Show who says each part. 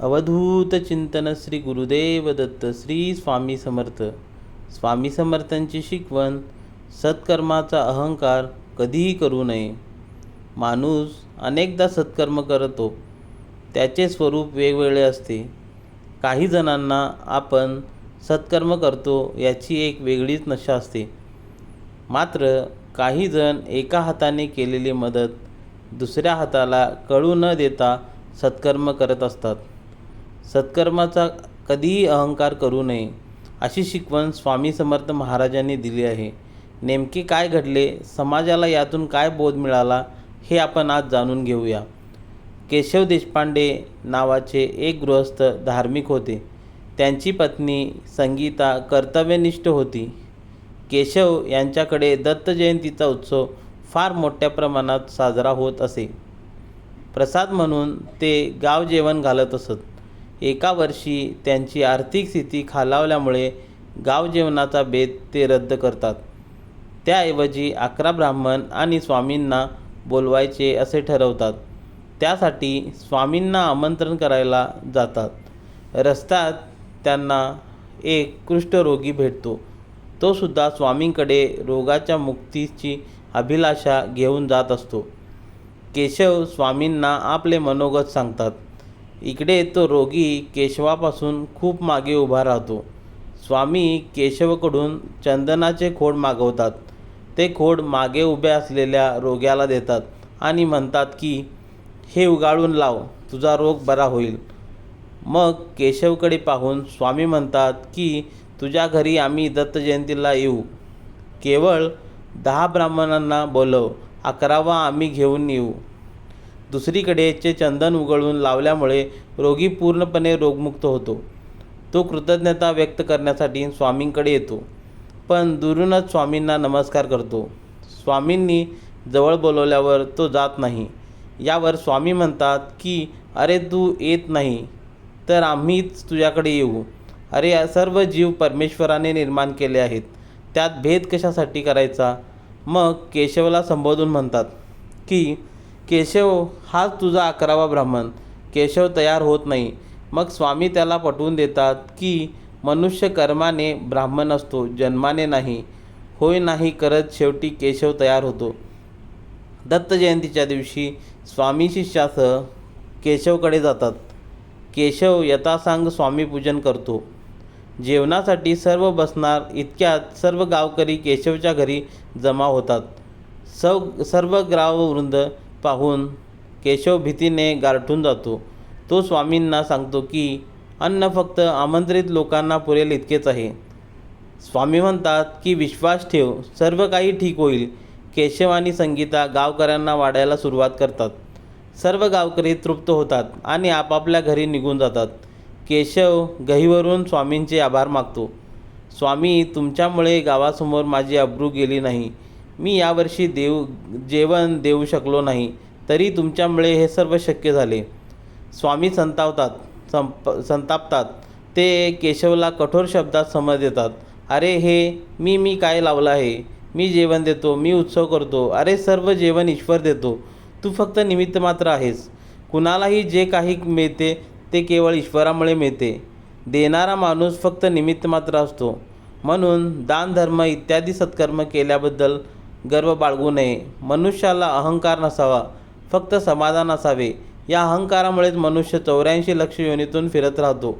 Speaker 1: अवधूत चिंतन श्री गुरुदेव दत्त श्री स्वामी समर्थ. स्वामी समर्थांची शिकवण सत्कर्माचा अहंकार कधीही करू नये. माणूस अनेकदा सत्कर्म करतो त्याचे स्वरूप वेगवेगळे असते. काही जणांना आपण सत्कर्म करतो याची एक वेगळीच नशा असते. मात्र काही जण एका हाताने केलेली मदत दुसऱ्या हाताला कळू न देता सत्कर्म करत असतात. सत्कर्माचा कधीही अहंकार करू नये अशी शिकवण स्वामी समर्थ महाराजांनी दिली आहे. नेमके काय घडले? समाजाला यातून काय बोध मिळाला? हे आपण आज जाणून घेऊया. केशव देशपांडे नावाचे एक गृहस्थ धार्मिक होते. त्यांची पत्नी संगीता कर्तव्यनिष्ठ होती. केशव यांच्याकडे दत्त जयंतीचा उत्सव फार मोठ्या प्रमाणात साजरा होत असे. प्रसाद म्हणून ते गाव जेवण घालत असत. एका वर्षी त्यांची आर्थिक स्थिती खालावल्यामुळे गाव जेवणाचा बेत ते रद्द करतात. त्याऐवजी अकरा ब्राह्मण आणि स्वामींना बोलवायचे असे ठरवतात. त्यासाठी स्वामींना आमंत्रण करायला जातात. रस्त्यात त्यांना एक कुष्ठरोगी भेटतो. तो सुद्धा स्वामींकडे रोगाच्या मुक्तीची अभिलाषा घेऊन जात असतो. केशव स्वामींना आपले मनोगत सांगतात. इकडे तो रोगी केशवापासून खूप मागे उभा राहतो. स्वामी केशवकडून चंदनाचे खोड मागवतात. ते खोड मागे उभे असलेल्या रोग्याला देतात आणि म्हणतात की हे उगाळून लाव तुझा रोग बरा होईल. मग केशवकडे पाहून स्वामी म्हणतात की तुझ्या घरी आम्ही दत्त जयंतीला येऊ. केवळ दहा ब्राह्मणांना बोलव अकरावा आम्ही घेऊन येऊ. दुसरीकडे चे चंदन उगळून लावल्यामुळे रोगी पूर्णपणे रोगमुक्त होतो. तो कृतज्ञता व्यक्त करण्यासाठी स्वामींकडे येतो. पण दुरूनच स्वामींना नमस्कार करतो. स्वामींनी जवळ बोलवल्यावर तो जात नाही. यावर स्वामी म्हणतात की अरे तू येत नाही तर आम्हीच तुझ्याकडे येऊ. अरे या सर्व जीव परमेश्वराने निर्माण केले आहेत. त्यात भेद कशासाठी करायचा? मग केशवला संबोधून म्हणतात की केशव हाच तुझा अकरावा ब्राह्मण. केशव तयार होत नाही. मग स्वामी त्याला पटवून देतात की मनुष्य कर्माने ब्राह्मण असतो जन्माने नाही. होय नाही करत शेवटी केशव तयार होतो. दत्त जयंतीच्या दिवशी स्वामी शिष्यासह केशवकडे जातात. केशव यथासांग स्वामीपूजन करतो. जेवणासाठी सर्व बसणार इतक्यात सर्व गावकरी केशवच्या घरी जमा होतात. सव सर्व गाववृंद पाहून केशव भीतीने गारठून जातो. तो स्वामींना सांगतो की अन्न फक्त आमंत्रित लोकांना पुरेल इतकेच आहे. स्वामी म्हणतात की विश्वास ठेव सर्व काही ठीक होईल. केशव आणि संगीता गावकऱ्यांना वाढायला सुरुवात करतात. सर्व गावकरी तृप्त होतात आणि आपापल्या घरी निघून जातात. केशव गहीवरून स्वामींचे आभार मागतो. स्वामी तुमच्यामुळे गावासमोर माझी अब्रू गेली नाही. मी यावर्षी देऊ जेवण देऊ शकलो नाही तरी तुमच्यामुळे हे सर्व शक्य झाले. स्वामी संतावतात संप संतापतात. ते केशवला कठोर शब्दात समज देतात. अरे हे मी मी काय लावलं आहे? मी जेवण देतो मी उत्सव करतो. अरे सर्व जेवण ईश्वर देतो. तू फक्त निमित्त मात्र आहेस. कुणालाही जे काही मिळते ते केवळ ईश्वरामुळे मिळते. देणारा माणूस फक्त निमित्त मात्र असतो. म्हणून दानधर्म इत्यादी सत्कर्म केल्याबद्दल गर्व बाळगू नये. मनुष्याला अहंकार नसावा फक्त समाधान असावे. या अहंकारामुळेच मनुष्य चौऱ्याऐंशी लक्ष योनीतून फिरत राहतो.